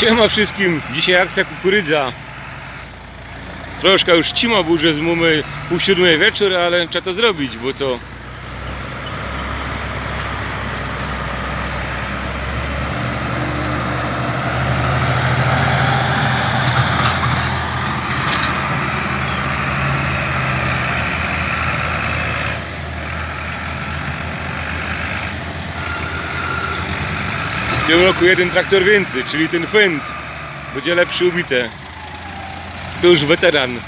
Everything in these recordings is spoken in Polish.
Siema wszystkim, dzisiaj akcja kukurydza. Troszkę już cima, już z mumy pół siódmej wieczór, ale trzeba to zrobić, bo co? W tym roku jeden traktor więcej, czyli ten Fendt będzie lepszy ubite. To już weteran.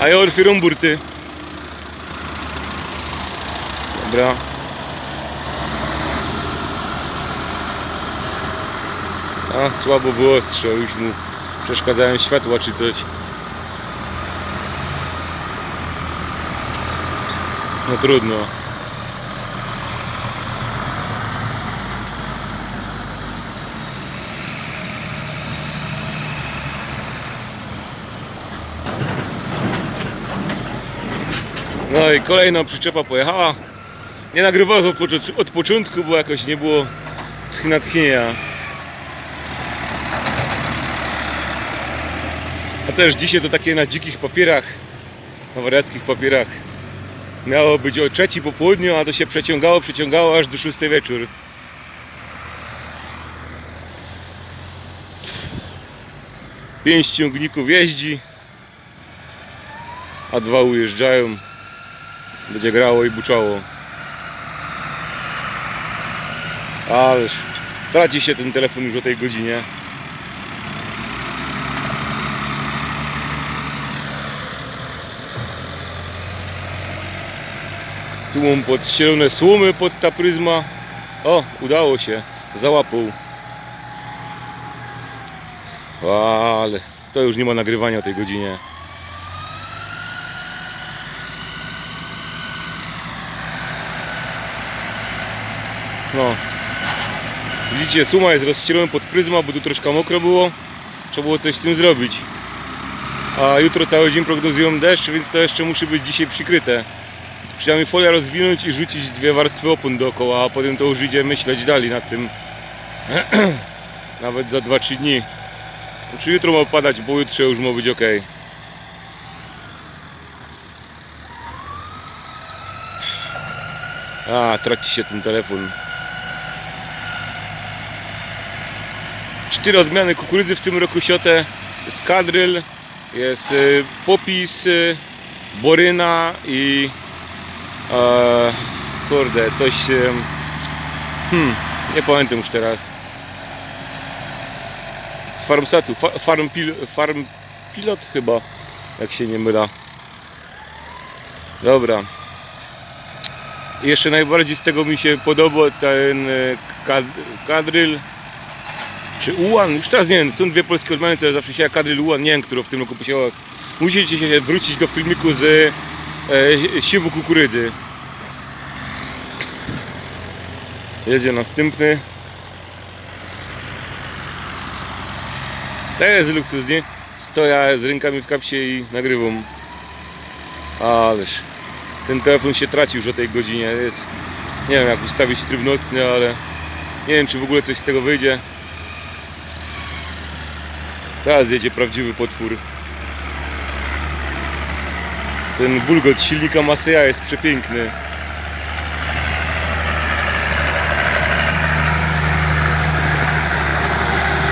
A ja otwieram burty. Dobra. A, słabo wyostrzał, już mu przeszkadzałem światła czy coś. No trudno. No i kolejna przyczepa pojechała. Nie nagrywałem od, początku, bo jakoś nie było tch- natchnienia. A też dzisiaj to takie na dzikich papierach, na wariackich papierach. Miało być o trzeci po południu, a to się przeciągało, przeciągało aż do szóstej wieczór. Pięć ciągników jeździ, a dwa ujeżdżają. Będzie grało i buczało. Ależ traci się ten telefon już o tej godzinie. Tu mam podścielone słomy pod ta pryzma. O, udało się. Załapał. Ale to już nie ma nagrywania o tej godzinie. No. Widzicie, suma jest rozścielona pod pryzma, bo tu troszkę mokro było. Trzeba było coś z tym zrobić. A jutro cały dzień prognozują deszcz, więc to jeszcze musi być dzisiaj przykryte. Przynajmniej folia rozwinąć i rzucić dwie warstwy opon dookoła, a potem to już idzie myśleć dalej nad tym. Nawet za 2-3 dni. Czy jutro ma padać, bo jutro już ma być ok. A, traci się ten telefon. Cztery odmiany kukurydzy w tym roku siotę. Jest kadryl, jest y, popis, y, boryna i e, kurde, coś hmm, nie pamiętam już teraz. Z Farmsatu, fa, farm, pil, farm Pilot chyba, jak się nie myla. Dobra. Jeszcze najbardziej z tego mi się podoba ten e, kad, kadryl czy Ułan, już teraz nie wiem, są dwie polskie odmiany, co zawsze się kadryl Ułan, nie wiem, którą w tym roku posiadała. Musicie się wrócić do filmiku z e, siwu kukurydzy. Jedzie następny. To jest luksus, nie? Stoję z rękami w kapsie i nagrywam. Ależ ten telefon się traci już o tej godzinie. Jest, nie wiem jak ustawić tryb nocny, ale nie wiem czy w ogóle coś z tego wyjdzie. Teraz jedzie prawdziwy potwór. Ten bulgot silnika Maseja jest przepiękny.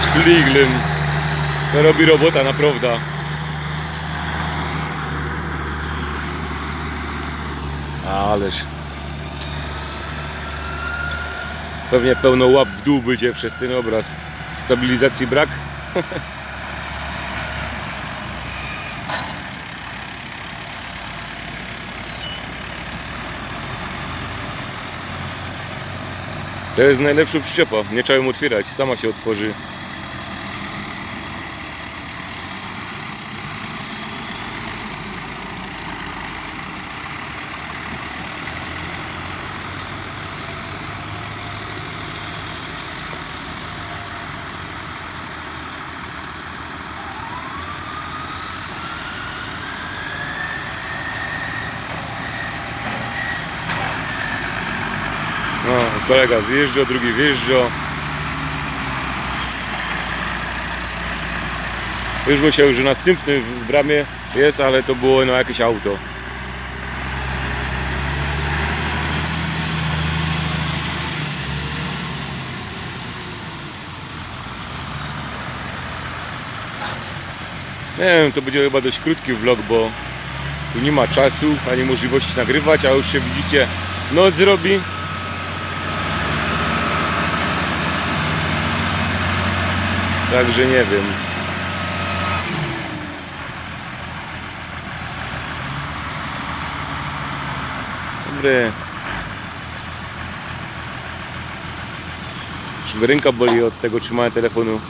Z fliglem. To robi robota naprawdę. Ależ. Pewnie pełno łap w dół będzie przez ten obraz. Stabilizacji brak. To jest najlepsza przyczepa. Nie trzeba ją otwierać, sama się otworzy. Kolega zjeżdża, drugi wjeżdża. Już musiał, że następny w bramie jest, ale to było no jakieś auto. Nie wiem, to będzie chyba dość krótki vlog, bo tu nie ma czasu ani możliwości nagrywać, a już się widzicie, noc zrobi. Także nie wiem. Dobry. Mnie ręka boli od tego trzymania telefonu.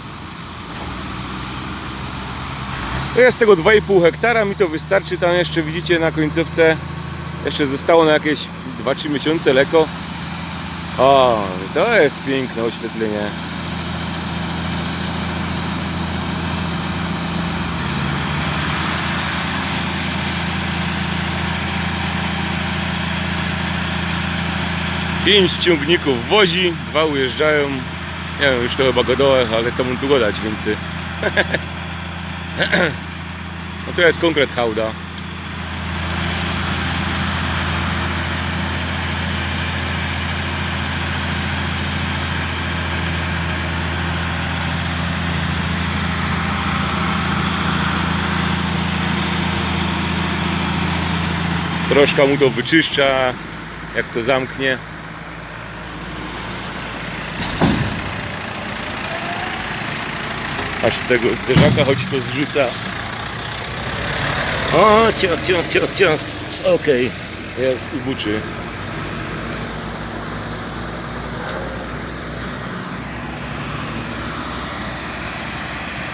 To jest tego 2,5 hektara, mi to wystarczy. Tam jeszcze widzicie na końcówce jeszcze zostało na jakieś 2-3 miesiące leko. O, to jest piękne oświetlenie. Pięć ciągników wozi, dwa ujeżdżają. Nie wiem, już to chyba godołach, ale co mu tu gadać więcej. No to jest konkret hałda. Troszkę mu to wyczyszcza, jak to zamknie. Aż z tego zderzaka choć to zrzuca. O, ciach, ciach, ciach, ciach. Okej, jest ubuczy.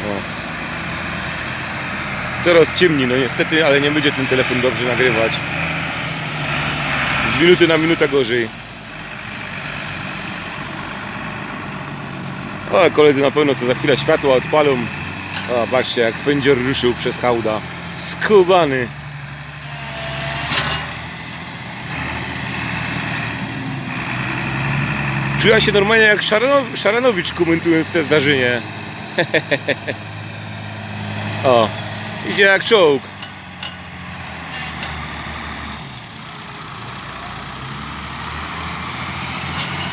O. Coraz ciemniej, no niestety, ale nie będzie ten telefon dobrze nagrywać. Z minuty na minutę gorzej. O, koledzy na pewno co za chwilę światła odpalą. O, patrzcie jak fędzior ruszył przez hałda. Skubany. Czuję się normalnie jak Szaranow Szaranowicz komentując te zdarzenie. o, idzie jak czołg.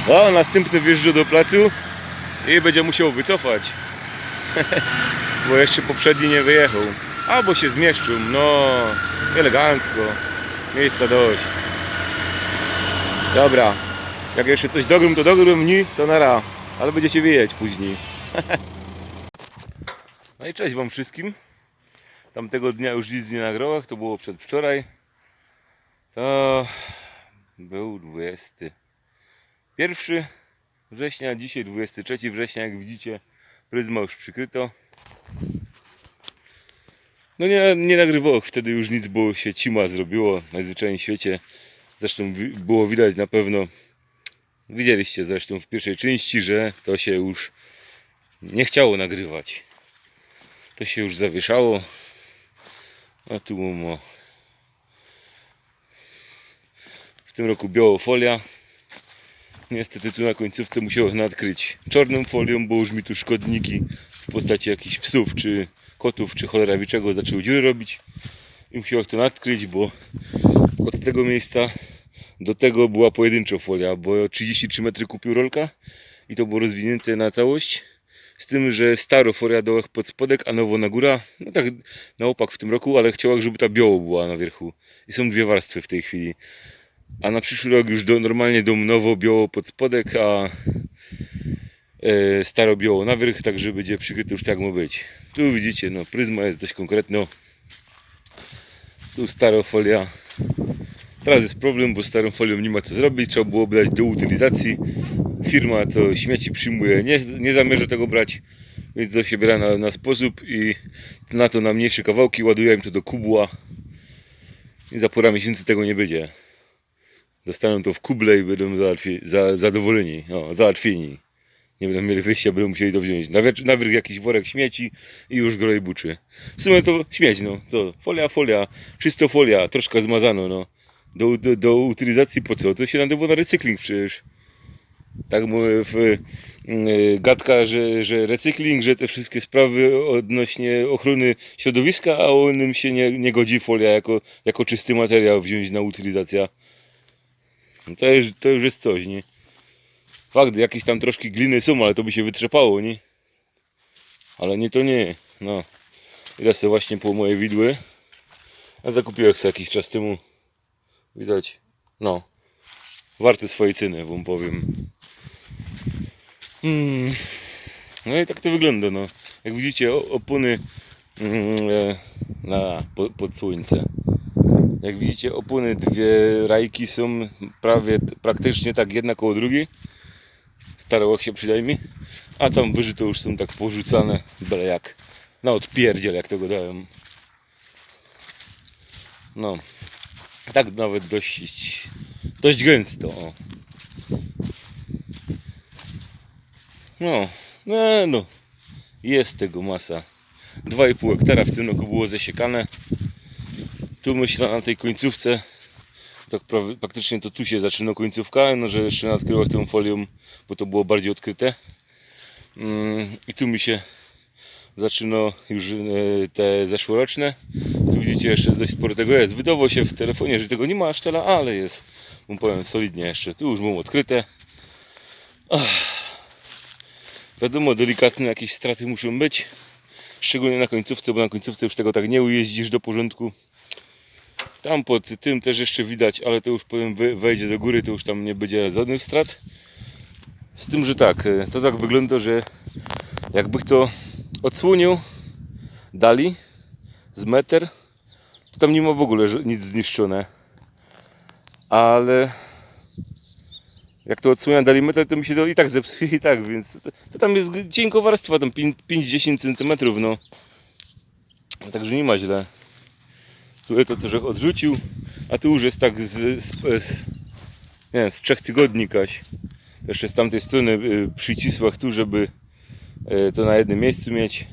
O, następny wjeżdża do placu i będzie musiał wycofać. Bo jeszcze poprzedni nie wyjechał. Albo się zmieszczył, no elegancko. Miejsca dość. Dobra. Jak jeszcze coś dogrum, to dogrum, ni, to nara. Ale będziecie wiedzieć później. No i cześć wam wszystkim. Tamtego dnia już nic nie nagrałem, to było przedwczoraj. To był 21 września, dzisiaj 23 września, jak widzicie, pryzma już przykryto. No nie, nie nagrywało wtedy już nic, bo się cima zrobiło najzwyczajniej w świecie. Zresztą było widać na pewno, widzieliście zresztą w pierwszej części, że to się już nie chciało nagrywać. To się już zawieszało. A tu mam. W tym roku biała folia. Niestety tu na końcówce musiałem nadkryć czarną folią, bo już mi tu szkodniki w postaci jakichś psów, czy kotów, czy cholera wie czego zaczęły dziury robić. I musiałem to nadkryć, bo od tego miejsca do tego była pojedyncza folia, bo 33 metry kupił rolka i to było rozwinięte na całość. Z tym, że staro folia dołek pod spodek, a nowo na góra. No tak na opak w tym roku, ale chciałem, żeby ta biało była na wierzchu. I są dwie warstwy w tej chwili. A na przyszły rok już do, normalnie dom nowo biało pod spodek, a e, staro biało na wierzch, także będzie przykryty już tak ma być. Tu widzicie, no pryzma jest dość konkretno. Tu staro folia. Teraz jest problem, bo starą folią nie ma co zrobić, trzeba byłoby dać do utylizacji. Firma, co śmieci przyjmuje, nie, nie zamierza tego brać, więc to się biera na, na sposób i na to na mniejsze kawałki ładuję im to do kubła i za parę miesięcy tego nie będzie. Dostaną to w kuble i będą za, zadowoleni, załatwieni. Nie będą mieli wyjścia, będą musieli to wziąć. Na, wiecz- na wierzch jakiś worek śmieci i już groj buczy. W sumie to śmieć, no. Co? Folia, folia, czysto folia, troszkę zmazano, no. Do, do, do utylizacji po co? To się nadało na recykling przecież. Tak mówię w y, gadka, że, że recykling, że te wszystkie sprawy odnośnie ochrony środowiska, a o nim się nie, nie godzi folia jako, jako czysty materiał wziąć na utylizację. No To już, to już jest coś, nie? Fakt, jakieś tam troszkę gliny są, ale to by się wytrzepało, nie? Ale nie to nie, no. Idę sobie właśnie po moje widły. Ja zakupiłem sobie jakiś czas temu. Widać. No. Warte swojej ceny, wam powiem. Hmm. No i tak to wygląda, no. Jak widzicie, opony mm, e, na, po, pod słońce. Jak widzicie, opony dwie rajki są prawie, praktycznie tak jedna koło drugiej. Starało się przynajmniej. A tam wyżej to już są tak porzucane, byle jak. Na odpierdziel, jak tego dałem. No. Tak nawet dość, dość gęsto. O. No, no, no. Jest tego masa. 2,5 hektara w tym roku było zasiekane. Tu myślę na tej końcówce. Tak praktycznie to tu się zaczyna końcówka, no że jeszcze nadkryłem tą folią, bo to było bardziej odkryte. Mm, I tu mi się zaczyna już e, te zeszłoroczne. Tu widzicie jeszcze dość sporo tego jest. Wydawało się w telefonie, że tego nie ma aż tyle, ale jest. Mu powiem solidnie jeszcze. Tu już mam odkryte. Ach. Wiadomo, delikatne jakieś straty muszą być. Szczególnie na końcówce, bo na końcówce już tego tak nie ujeździsz do porządku. Tam pod tym też jeszcze widać, ale to już powiem we- wejdzie do góry, to już tam nie będzie żadnych strat. Z tym, że tak, e, to tak wygląda, że jakbych to odsłonił dali z meter, to tam nie ma w ogóle nic zniszczone. Ale jak to odsłania dali meter, to mi się to i tak zepsuje i tak, więc to, to tam jest cienka warstwa, tam 5-10 cm, no. Także nie ma źle. Tu to co żech odrzucił, a tu już jest tak z, z, z, nie z trzech tygodni Kaś. Jeszcze z tamtej strony y, przycisłach tu, żeby y, to na jednym miejscu mieć.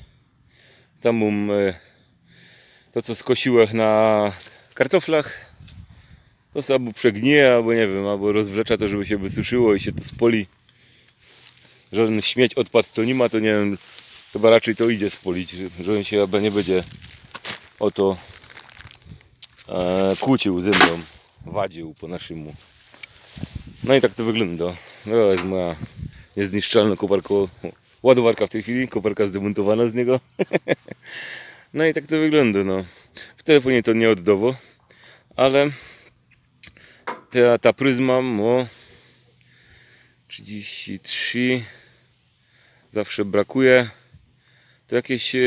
Tam mam y, to co skosiłem na kartoflach. To sobie albo przegnije, albo nie wiem, albo rozwlecza to, żeby się wysuszyło i się to spoli. Żaden śmieć odpadł to nie ma, to nie wiem, chyba raczej to idzie spolić, że on się chyba nie będzie o to kłócił ze mną, wadził po naszemu. No i tak to wygląda. To jest moja niezniszczalna koparka, ładowarka w tej chwili, koparka zdemontowana z niego. No i tak to wygląda, no. W telefonie to nie oddawo, ale ta, ta pryzma mo 33 zawsze brakuje. To jakieś e,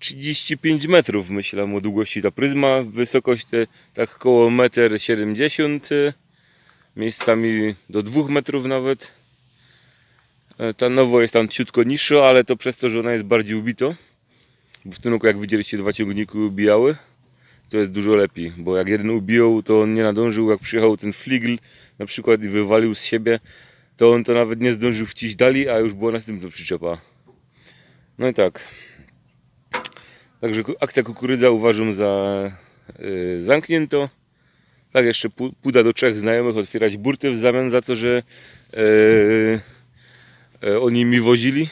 35 metrów myślę o długości ta pryzma. Wysokość te, tak koło 1,70 m. Miejscami do 2 metrów nawet. E, Ta nowo jest tam ciutko niższa, ale to przez to, że ona jest bardziej ubito. Bo w tym roku jak widzieliście dwa ciągniki ubijały. To jest dużo lepiej, bo jak jeden ubijął, to on nie nadążył, jak przyjechał ten fligl na przykład i wywalił z siebie, to on to nawet nie zdążył wciść dali, a już była następna przyczepa. No i tak. Także akcja kukurydza uważam za y, zamknięto. Tak, jeszcze pu- puda do trzech znajomych otwierać burty w zamian za to, że y, y, oni mi wozili.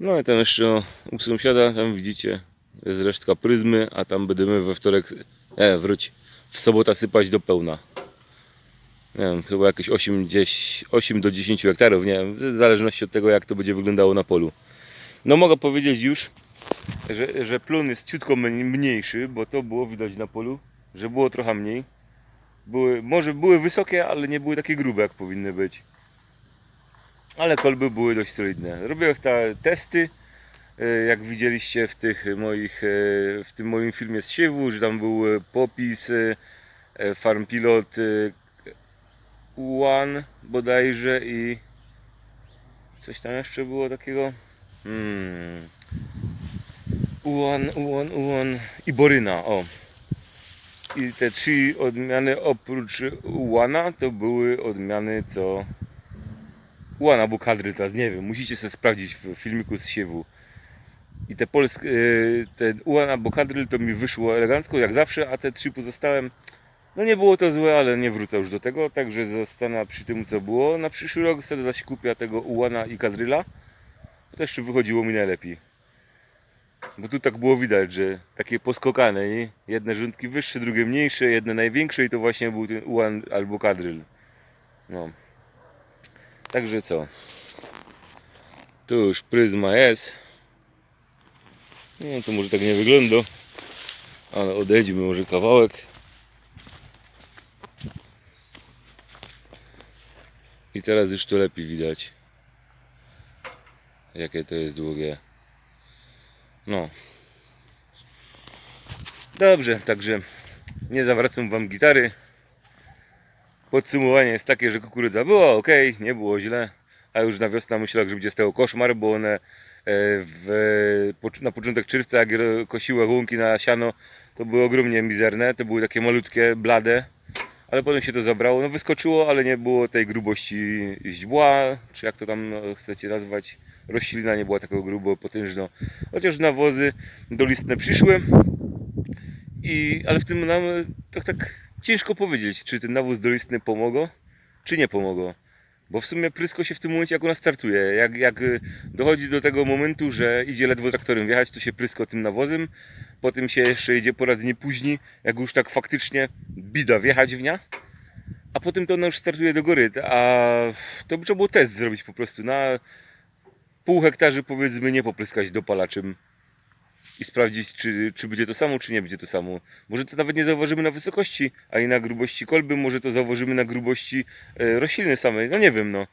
No i tam jeszcze u sąsiada, tam widzicie, jest resztka pryzmy, a tam będziemy we wtorek, nie, wróć, w sobotę sypać do pełna. Nie wiem, chyba jakieś 8, 10, 8 do 10 hektarów, nie wiem, w zależności od tego jak to będzie wyglądało na polu. No mogę powiedzieć już, że, że plon jest ciutko mniej- mniejszy, bo to było widać na polu, że było trochę mniej. Były, może były wysokie, ale nie były takie grube jak powinny być. Ale kolby były dość solidne. Robiłem te testy, e, jak widzieliście w tych moich, e, w tym moim filmie z siewu, że tam był e, popis Farm Pilot One bodajże i coś tam jeszcze było takiego. Hmm. Ułan, ułan, ułan i Boryna, o. I te trzy odmiany oprócz ułana to były odmiany co ułana albo kadry teraz, nie wiem, musicie sobie sprawdzić w filmiku z siewu. I te polskie, e, te ułan albo kadryl to mi wyszło elegancko jak zawsze, a te trzy pozostałe No nie było to złe, ale nie wrócę już do tego, także zostanę przy tym co było. Na przyszły rok wtedy zaś kupię tego Ułana i Kadryla. To też wychodziło mi najlepiej. Bo tu tak było widać, że takie poskokane, nie? Jedne rządki wyższe, drugie mniejsze, jedne największe i to właśnie był ten Ułan albo Kadryl. No. Także co? Tu już pryzma jest. No to może tak nie wygląda. Ale odejdźmy może kawałek. I teraz już to lepiej widać. Jakie to jest długie. No. Dobrze, także nie zawracam wam gitary. Podsumowanie jest takie, że kukurydza była ok, nie było źle, a już na wiosnę myślałem, że będzie z tego koszmar, bo one e, w, na początek czerwca, jak kosiły łąki na siano, to były ogromnie mizerne, to były takie malutkie, blade, ale potem się to zabrało, no wyskoczyło, ale nie było tej grubości źdźbła, czy jak to tam no, chcecie nazwać, roślina nie była takiego grubo, potężno, chociaż nawozy dolistne przyszły, i, ale w tym nam tak, tak ciężko powiedzieć, czy ten nawóz dolistny pomogło, czy nie pomogło. Bo w sumie prysko się w tym momencie jak ona startuje. Jak, jak y, dochodzi do tego momentu, że idzie ledwo traktorem wjechać, to się prysko tym nawozem. Potem się jeszcze idzie po dni później, jak już tak faktycznie bida wjechać w nią. A potem to ona już startuje do góry. A to by trzeba było test zrobić po prostu na pół hektarzy powiedzmy nie popryskać dopalaczem i sprawdzić, czy, czy będzie to samo, czy nie będzie to samo. Może to nawet nie zauważymy na wysokości, ani na grubości kolby, może to zauważymy na grubości e, rośliny samej. No nie wiem, no.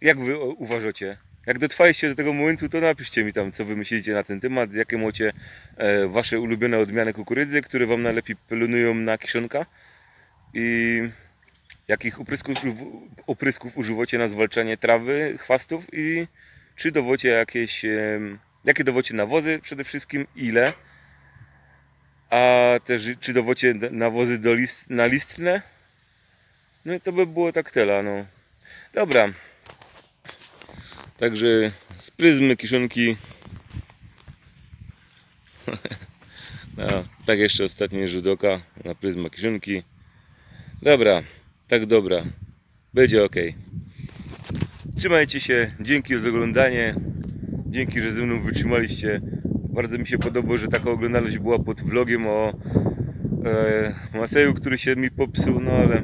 Jak wy uważacie? Jak dotrwaliście do tego momentu, to napiszcie mi tam, co wy myślicie na ten temat, jakie macie e, wasze ulubione odmiany kukurydzy, które wam najlepiej pelunują na kiszonka i jakich uprysków, uprysków używacie na zwalczanie trawy, chwastów i czy dowocie jakieś Jakie dowocie nawozy przede wszystkim, ile? A też czy dowocie nawozy do list, na listne? No i to by było tak tyle, no. Dobra. Także z pryzmy kiszonki. No, tak jeszcze ostatnie rzut na pryzmę kiszonki. Dobra, tak dobra. Będzie ok. Trzymajcie się, dzięki za oglądanie. Dzięki, że ze mną wytrzymaliście. Bardzo mi się podoba, że taka oglądalność była pod vlogiem o e, Maseju, który się mi popsuł, no ale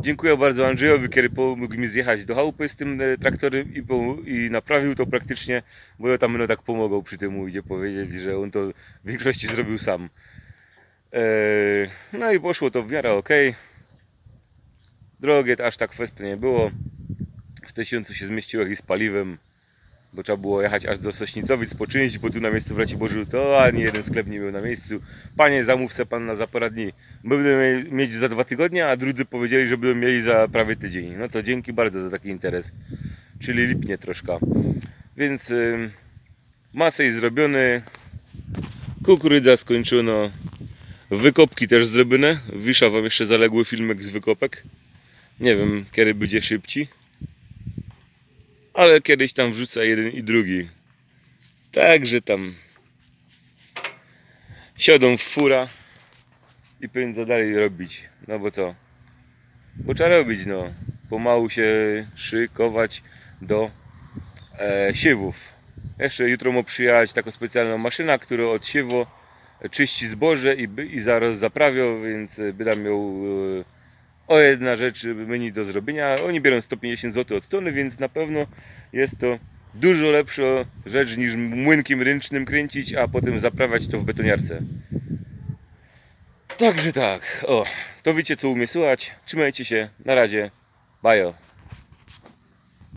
dziękuję bardzo Andrzejowi, który pomógł mi zjechać do chałupy z tym e, traktorem i, i naprawił to praktycznie, bo ja tam no tak pomogał przy tym, idzie powiedzieć, że on to w większości zrobił sam. E, no i poszło to w miarę ok. Drogie aż tak kwestia nie było. W tysiącu się zmieściło i z paliwem bo trzeba było jechać aż do Sośnicowic po bo tu na miejscu w Raciborzu to ani jeden sklep nie był na miejscu. Panie, zamów se pan na za parę dni. Będę mieć za dwa tygodnie, a drudzy powiedzieli, że będą mieli za prawie tydzień. No to dzięki bardzo za taki interes. Czyli lipnie troszkę. Więc y, masej zrobiony, kukurydza skończono, wykopki też zrobione. Wisza wam jeszcze zaległy filmek z wykopek. Nie wiem, kiedy będzie szybciej ale kiedyś tam wrzuca jeden i drugi. Także tam siadą w fura i to dalej robić. No bo co? Bo trzeba robić, no. Pomału się szykować do e, siewów. Jeszcze jutro ma przyjechać taka specjalna maszyna, która od siewo czyści zboże i, i zaraz zaprawia, więc będę miał e, o jedna rzecz menu do zrobienia. Oni biorą 150 zł od tony, więc na pewno jest to dużo lepsza rzecz niż młynkiem ręcznym kręcić, a potem zaprawiać to w betoniarce. Także tak, o, to wiecie co umie słuchać. Trzymajcie się, na razie, bajo.